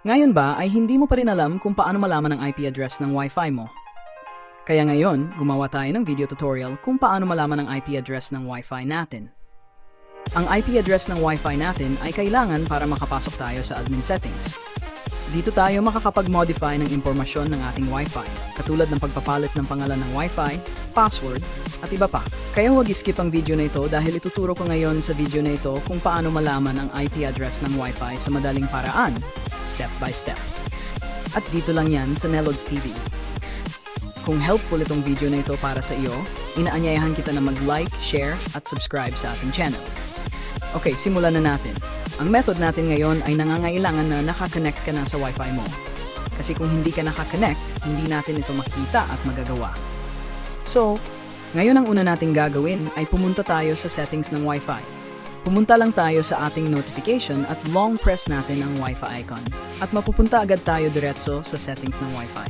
Ngayon ba ay hindi mo pa rin alam kung paano malaman ang IP address ng Wi-Fi mo? Kaya ngayon, gumawa tayo ng video tutorial kung paano malaman ang IP address ng Wi-Fi natin. Ang IP address ng Wi-Fi natin ay kailangan para makapasok tayo sa admin settings. Dito tayo makakapag-modify ng impormasyon ng ating Wi-Fi, katulad ng pagpapalit ng pangalan ng Wi-Fi, password, at iba pa. Kaya huwag skip ang video na ito dahil ituturo ko ngayon sa video na ito kung paano malaman ang IP address ng Wi-Fi sa madaling paraan, step by step. At dito lang yan sa Nelods TV. Kung helpful itong video na ito para sa iyo, inaanyayahan kita na mag-like, share, at subscribe sa ating channel. Okay, simulan na natin. Ang method natin ngayon ay nangangailangan na nakakonect ka na sa Wi-Fi mo. Kasi kung hindi ka nakakonect, hindi natin ito makita at magagawa. So, ngayon ang una nating gagawin ay pumunta tayo sa settings ng Wi-Fi. Pumunta lang tayo sa ating notification at long press natin ang Wi-Fi icon. At mapupunta agad tayo diretso sa settings ng Wi-Fi.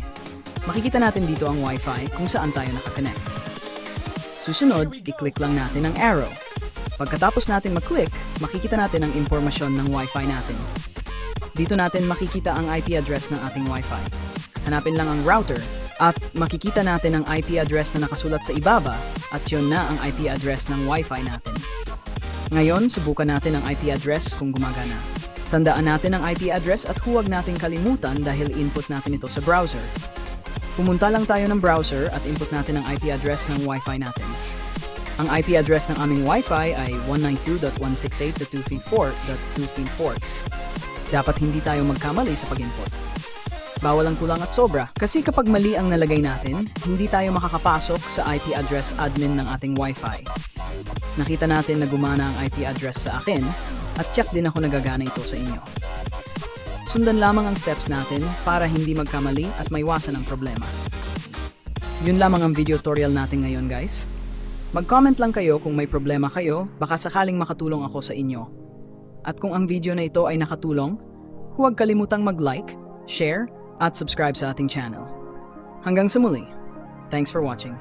Makikita natin dito ang Wi-Fi kung saan tayo nakakonect. Susunod, i-click lang natin ang arrow. Pagkatapos natin mag-click, makikita natin ang impormasyon ng Wi-Fi natin. Dito natin makikita ang IP address ng ating Wi-Fi. Hanapin lang ang router at makikita natin ang IP address na nakasulat sa ibaba at yun na ang IP address ng Wi-Fi natin. Ngayon, subukan natin ang IP address kung gumagana. Tandaan natin ang IP address at huwag nating kalimutan dahil input natin ito sa browser. Pumunta lang tayo ng browser at input natin ang IP address ng Wi-Fi natin. Ang IP address ng aming Wi-Fi ay 192.168.234.234. Dapat hindi tayo magkamali sa pag-input. Bawal ang kulang at sobra. Kasi kapag mali ang nalagay natin, hindi tayo makakapasok sa IP address admin ng ating Wi-Fi. Nakita natin na gumana ang IP address sa akin at check din ako nagagana ito sa inyo. Sundan lamang ang steps natin para hindi magkamali at maiwasan ang problema. Yun lamang ang video tutorial natin ngayon guys. Mag-comment lang kayo kung may problema kayo, baka sakaling makatulong ako sa inyo. At kung ang video na ito ay nakatulong, huwag kalimutang mag-like, share, at subscribe sa ating channel. Hanggang sa muli. Thanks for watching.